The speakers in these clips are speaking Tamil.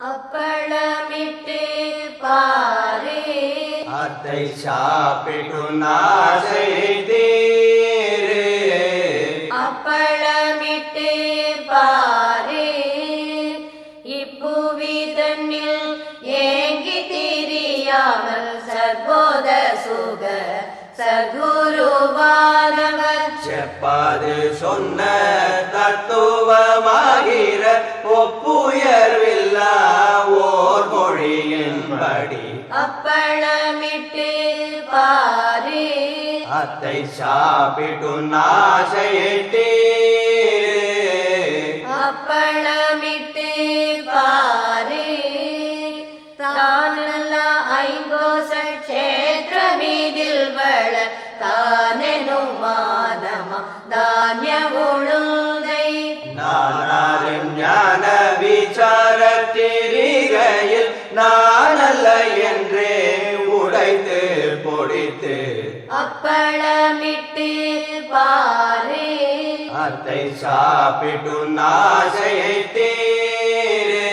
அப்பளமிட்டு பாரு. அத்தை சாப்பிட்டு நாசை தீரு அப்பளமிட்டு பாரு. இப்புவி தன்னில் ஏங்கி திரியாமல் சர்வோத சுக சகுருவானவர் செப்பாது சொன்ன தத்துவமாகிற ஒப்புயர்வில்லா ஓர் மொழியின்படி அப்பளமிட்டு பாரு. அத்தை சாப்பிட்டு நாசையை தீரு அப்பளமிட்டு பாரு. தானல்ல ஐங்கோச க்ஷேத்திரமீதில் வள தானெனும் மாதமா தானிய உழுதை பாரு. அத்தை சாப்பிட்டு நாசையை தீரு.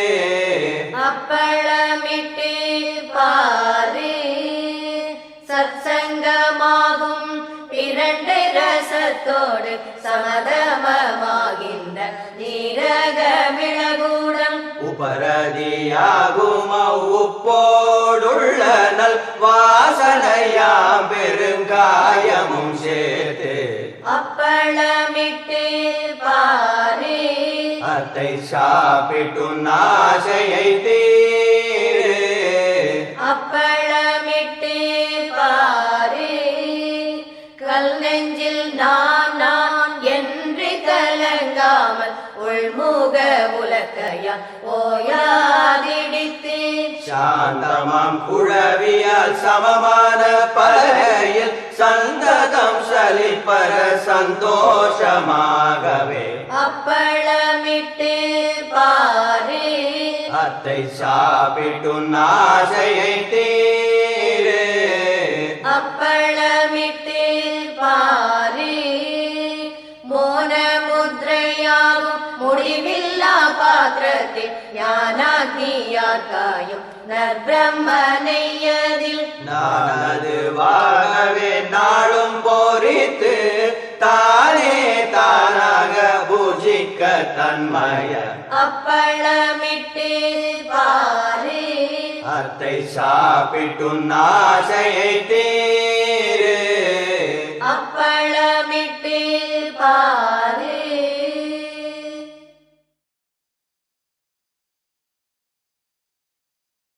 அப்பளமிட்டு பாரு. சத்சங்கமாகும் இரண்டு ரசத்தோடு சமதமமாகின்ற நீரக மிளகூடம் உபரதியாகும் உப்போடுள்ள நல் வாசனையாம் பெருங்காயமும் சேர்த்து அப்பளமிட்டு பாரு அத்தை சாப்பிட்டு நாசையை தீரு. அப்பளமிட்டு பாரு கல் நெஞ்சில் நான் நான் என்று கலங்காமல் உள்முக உலக்கையா ஓயாதிடித்து சாந்தமாம் குழவியால் சமமான பலகையில் சந்ததம் சலிப்பர சந்தோஷமாகவே. அப்பளமிட்டு பாரு. அத்தை சாப்பிட்டு நாசையை தீரு. அப்பளமிட்டு பாரு. மோன முத்ரையாகும் முடிவில்லா பாத்திரத்தில் ஞானாக்னியாக்காயும் நற்பிரம்மனையதில் நானது வாகவே நாளும் போரித்து தானே தானாக பூஜிக்க தன்மய. அப்பளமிட்டு பாரு. அத்தை சாப்பிட்டு நாசையை